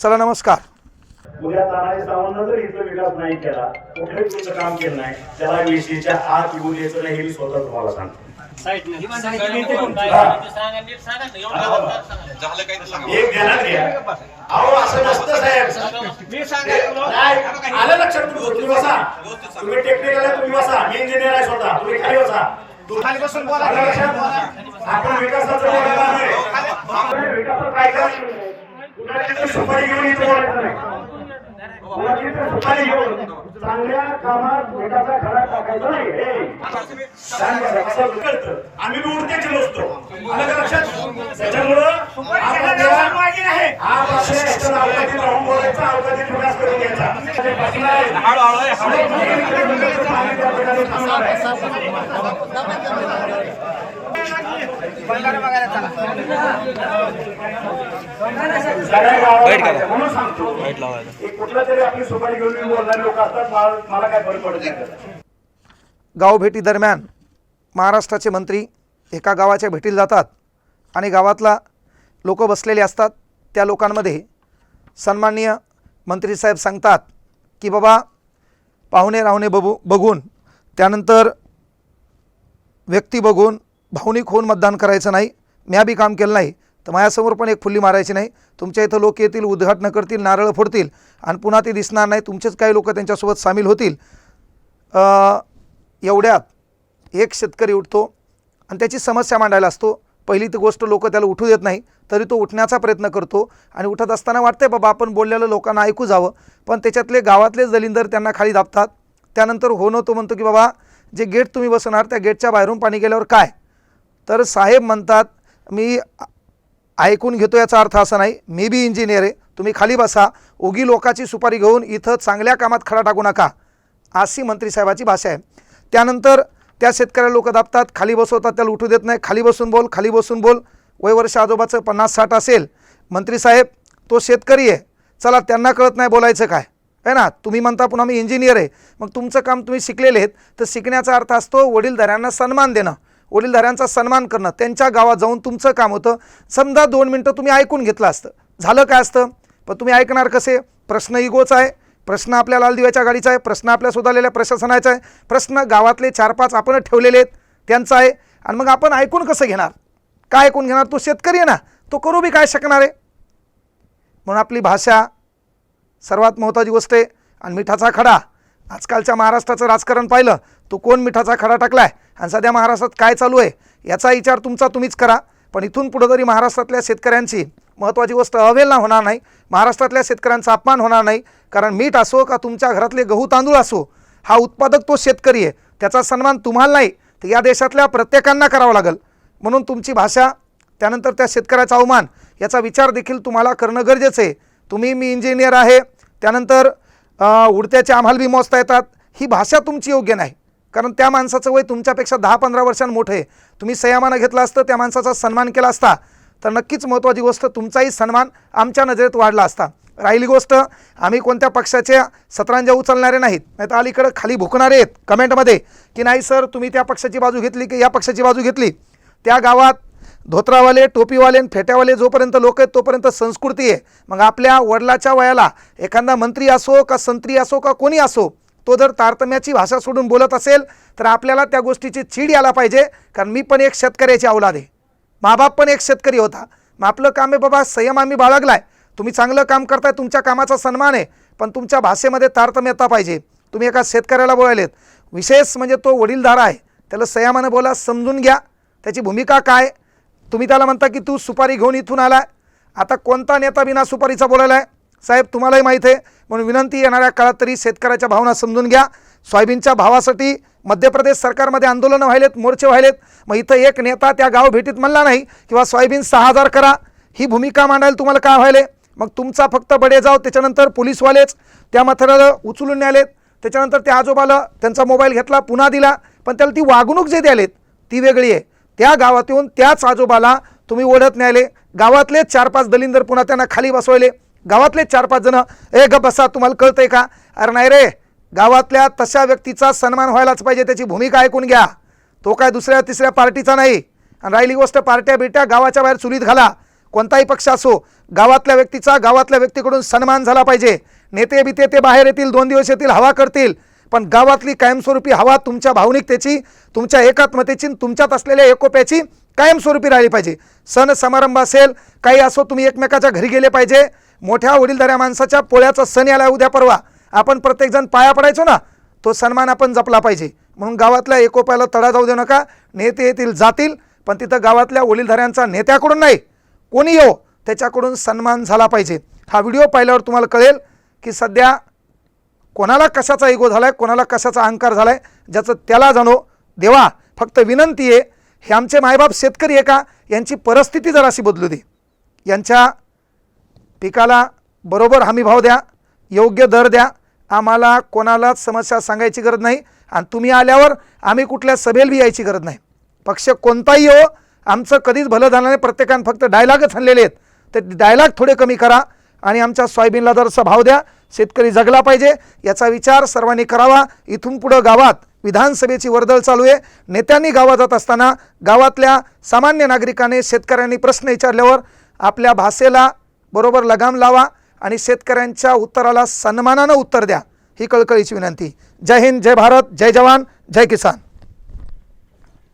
चला नमस्कार. उद्या तानाजी सावंत जर इथं विकास नाही केला कुठेही तुमचं काम केलं नाही त्याला विषयीच्या आत येऊ द्यायचं नाही हे मी स्वतः तुम्हाला सांगतो. एक ध्यानात घ्या. अहो असं नसतं साहेब. नाही, आलं लक्षात तुमचं तुम्ही बसा. तुम्ही टेक्निकल आहे तुम्ही बसा. मी इंजिनियर आहे स्वतः. तुम्ही खाली बसा. खाली बसून बोला आपण विकासाचं बोलत आहे. आपण विकासाचं काय करायचं कुणाची तर सुपारी घेऊन इथं बोलायचं नाही. कुणाची तर सुपारी घेऊन चांगल्या कामात विकासा खरा टाकायचा नाही. हे. छान बघा, असं कळतं. आम्ही बी उडत्याचे नसतो आलं लक्षात? त्याच्यामुळं अवकाशात राहून बोलायचा अवकाशात विकास करून घ्यायचा. गाव भेटी दरम्यान महाराष्ट्राचे मंत्री एका गावाच्या भेटीला जातात आणि गावातला लोक बसलेले असतात. त्या लोकांमध्ये सन्माननीय मंत्रीसाहेब सांगतात की बाबा पाहुणे राहुणे बघू बघून त्यानंतर व्यक्ती बघून भावनिक होऊन मतदान करायचं नाही. म्या बी काम केलं नाही. तर माझ्यासमोर पण एक फुल्ली मारायची नाही. तुमच्या इथं लोक येतील उद्घाटनं करतील नारळ फोडतील आणि पुन्हा ते दिसणार नाही. तुमचेच काही लोक त्यांच्यासोबत सामील होतील. एवढ्यात एक शेतकरी उठतो आणि त्याची समस्या मांडायला असतो. पहिली ती गोष्ट लोक त्याला उठू देत नाही. तरी तो उठण्याचा प्रयत्न करतो आणि उठत असताना वाटते बाबा आपण बोललेलं लोकांना ऐकू जावं. पण त्याच्यातले गावातलेच जलिंदर त्यांना खाली दाबतात. त्यानंतर होणं तो म्हणतो की बाबा जे गेट तुम्ही बसणार त्या गेटच्या बाहेरून पाणी गेल्यावर काय? तर साहेब म्हणतात मी ऐकून घेतो याचा अर्थ असा नाही. मी बी इंजिनियर आहे. तुम्ही खाली बसा. ओगी लोकाची सुपारी घेऊन इथं चांगल्या कामात खडा टाकू नका. अशी मंत्रीसाहेबाची भाषा आहे. त्यानंतर त्या शेतकऱ्याला लोक दाबतात खाली बसवतात त्याला उठू देत नाही. खाली बसून बोल खाली बसून बोल. वय वर्ष आजोबाचं पन्नास साठ असेल. मंत्रीसाहेब तो शेतकरी आहे. चला त्यांना कळत नाही बोलायचं काय. आहे ना? तुम्ही म्हणता पुन्हा मी इंजिनियर आहे. मग तुमचं काम तुम्ही शिकलेले आहेत. तर शिकण्याचा अर्थ असतो वडीलधाऱ्यांना सन्मान देणं. वडीलधाऱ्यांचा सन्मान करणं त्यांच्या गावात जाऊन तुमचं काम होतं. समजा दोन मिनटं तुम्ही ऐकून घेतलं असतं. झालं काय असतं? पण तुम्ही ऐकणार कसे? प्रश्न इगोचा आहे. प्रश्न आपल्या लाल दिव्याच्या गाडीचा आहे. प्रश्न आपल्या शोधालेल्या प्रशासनाचा आहे. प्रश्न गावातले चार पाच आपण ठेवलेले आहेत. त्यांचा आहे. आणि मग आपण ऐकून कसं घेणार? काय ऐकून घेणार? तो शेतकरी आहे ना. तो करू बी काय शकणार आहे? म्हणून आपली भाषा सर्वात महत्त्वाची गोष्ट आहे. आणि मिठाचा खडा. आजकालच्या महाराष्ट्राचं राजकारण पाहिलं तो कोण मिठाचा खडा टाकलाय? आणि सध्या महाराष्ट्रात काय चालू आहे? याचा विचार तुमचा तुम्हीच करा. पण इथून पुढं तरी महाराष्ट्रातल्या शेतकऱ्यांची महत्त्वाची गोष्ट अवेलना होणार नाही महाराष्ट्रातल्या शेतकऱ्यांचा अपमान होणार नाही कारण मीठ असो का तुमच्या घरातले गहू तांदूळ असो हा उत्पादक तो शेतकरी आहे. त्याचा सन्मान तुम्हाला नाही तर या देशातल्या प्रत्येकांना करावा लागेल. म्हणून तुमची भाषा त्यानंतर त्या शेतकऱ्याचा अवमान याचा विचार देखील तुम्हाला करणं गरजेचं आहे. तुम्ही मी इंजिनियर आहे त्यानंतर उडत्याचे आम्हाला बी मोजता येतात. ही भाषा तुमची योग्य नाही. कारण त्या माणसाचं वय तुमच्यापेक्षा दहा पंधरा वर्षांनी मोठं आहे. तुम्ही संयमानं घेतलं असतं त्या माणसाचा सन्मान केला असता. तर नक्कीच महत्त्वाची गोष्ट तुमचाही सन्मान आमच्या नजरेत वाढला असता. राहिली गोष्ट आम्ही कोणत्या पक्षाच्या सतरांजा उचलणारे नाहीत. नाही तर अलीकडं खाली भुकणारे आहेत. कमेंटमध्ये की नाही सर तुम्ही त्या पक्षाची बाजू घेतली की या पक्षाची बाजू घेतली? त्या गावात धोत्रावाले टोपीवाले आणि फेट्यावाले जोपर्यंत लोक आहेत तोपर्यंत संस्कृती आहे. मग आपल्या वडिलाच्या वयाला एखादा मंत्री असो का संत्री असो का कोणी असो तो जर तारतम्याची भाषा सोडून बोलत असेल तर आपल्याला त्या गोष्टीची चीड यायला पाहिजे कारण मी पण एक शेतकऱ्याची औलाद आहे. माबाप पण एक शेतकरी होता. मग आपलं काम आहे बाबा संयम आम्ही बाळगलाय. तुम्ही चांगलं काम करताय तुमच्या कामाचा सन्मान आहे पण तुमच्या भाषेमध्ये तारतम्यता पाहिजे. तुम्ही एका शेतकऱ्याला बोलायलेत. विशेष म्हणजे तो वडीलधारा आहे. त्याला संयमानं बोला समजून घ्या. त्याची भूमिका काय? तुम्ही त्याला म्हणता की तू सुपारी घेऊन इथून आला आता कोणता नेता बिना सुपारीचा बोलायला आहे साहेब तुम्हालाही माहीत आहे. म्हणून विनंती येणाऱ्या काळात तरी शेतकऱ्याच्या भावना समजून घ्या. सोयाबीनच्या भावासाठी मध्य प्रदेश सरकारमध्ये आंदोलनं व्हायलेत मोर्चे व्हायलेत. मग इथं एक नेता त्या गाव भेटीत म्हणला नाही किंवा सोयाबीन सहा हजार करा. ही भूमिका मांडायला तुम्हाला काय व्हायले मग तुमचा फक्त बडे जाव त्याच्यानंतर पोलीसवालेच. त्या मथऱ्याला उचलून न्यालेत त्याच्यानंतर त्या आजोबाला त्यांचा मोबाईल घेतला पुन्हा दिला. पण त्याला ती वागणूक जे द्यालेत ती वेगळी आहे. त्या गावात येऊन त्याच आजोबाला तुम्ही ओढत न्यायले. गावातले चार पाच दलिंदर पुन्हा त्यांना खाली बसवले गावातले चार पाच जण ए ग बसा तुम्हाला कळतंय का? अरे नाही रे गावातल्या तशा व्यक्तीचा सन्मान व्हायलाच पाहिजे त्याची भूमिका ऐकून घ्या. तो काय दुसऱ्या तिसऱ्या पार्टीचा नाही. आणि राहिली गोष्ट पार्ट्या बिट्या गावाच्या बाहेर चुलीत घाला. कोणताही पक्ष असो गावातल्या व्यक्तीचा गावातल्या व्यक्तीकडून सन्मान झाला पाहिजे. नेते बिते ते बाहेर येतील दोन दिवस येतील हवा करतील. पण गावातली कायमस्वरूपी हवा तुमच्या भावनिकतेची तुमच्या एकात्मतेची तुमच्यात असलेल्या एकोप्याची कायमस्वरूपी राहिली पाहिजे. सण समारंभ असेल काही असो तुम्ही एकमेकाच्या घरी गेले पाहिजे. मोठ्या वडीलधाऱ्या माणसाच्या पोळ्याचा सण याला उद्या परवा. आपण प्रत्येकजण पाया पडायचो ना तो सन्मान आपण जपला पाहिजे. म्हणून गावातल्या एकोप्याला तडा जाऊ देऊ नका. नेते येतील जातील पण तिथं गावातल्या वडीलधाऱ्यांचा नेत्याकडून नाही. कोणी येऊ त्याच्याकडून सन्मान झाला पाहिजे. हा व्हिडिओ पाहिल्यावर तुम्हाला कळेल की सध्या कोणाला कशाचा इगो झाला आहे कोणाला कशाचा अहंकार झाला आहे ज्याचं त्याला जाणो. देवा फक्त विनंती आहे हे आमचे मायबाप शेतकरी आहे का? यांची परिस्थिती जराशी बदलू दे. यांच्या पिकाला बरोबर हमी भाव द्या योग्य दर द्या. आम्हाला कोणालाच समस्या सांगायची गरज नाही. आणि तुम्ही आल्यावर आम्ही कुठल्या सभेला बी यायची गरज नाही. पक्ष कोणताही हो आमचं कधीच भलं झालं नाही. प्रत्येकानं फक्त डायलॉगच आणलेले आहेत. तर डायलॉग थोडे कमी करा. आणि आमच्या सोयाबीनला जरसा भाव द्या शेतकरी जगला पाहिजे याचा विचार सर्वांनी करावा. इथून पुढं गावात विधानसभेची वर्दळ चालू आहे. नेत्यांनी गावात जात असताना गावातल्या सामान्य नागरिकाने शेतकऱ्यांनी प्रश्न विचारल्यावर आपल्या भाषेला बरोबर लगाम लावा आणि शेतकऱ्यांच्या उत्तराला सन्मानानं उत्तर द्या. ही कळकळीची विनंती. जय हिंद जय भारत जय जवान जय किसान.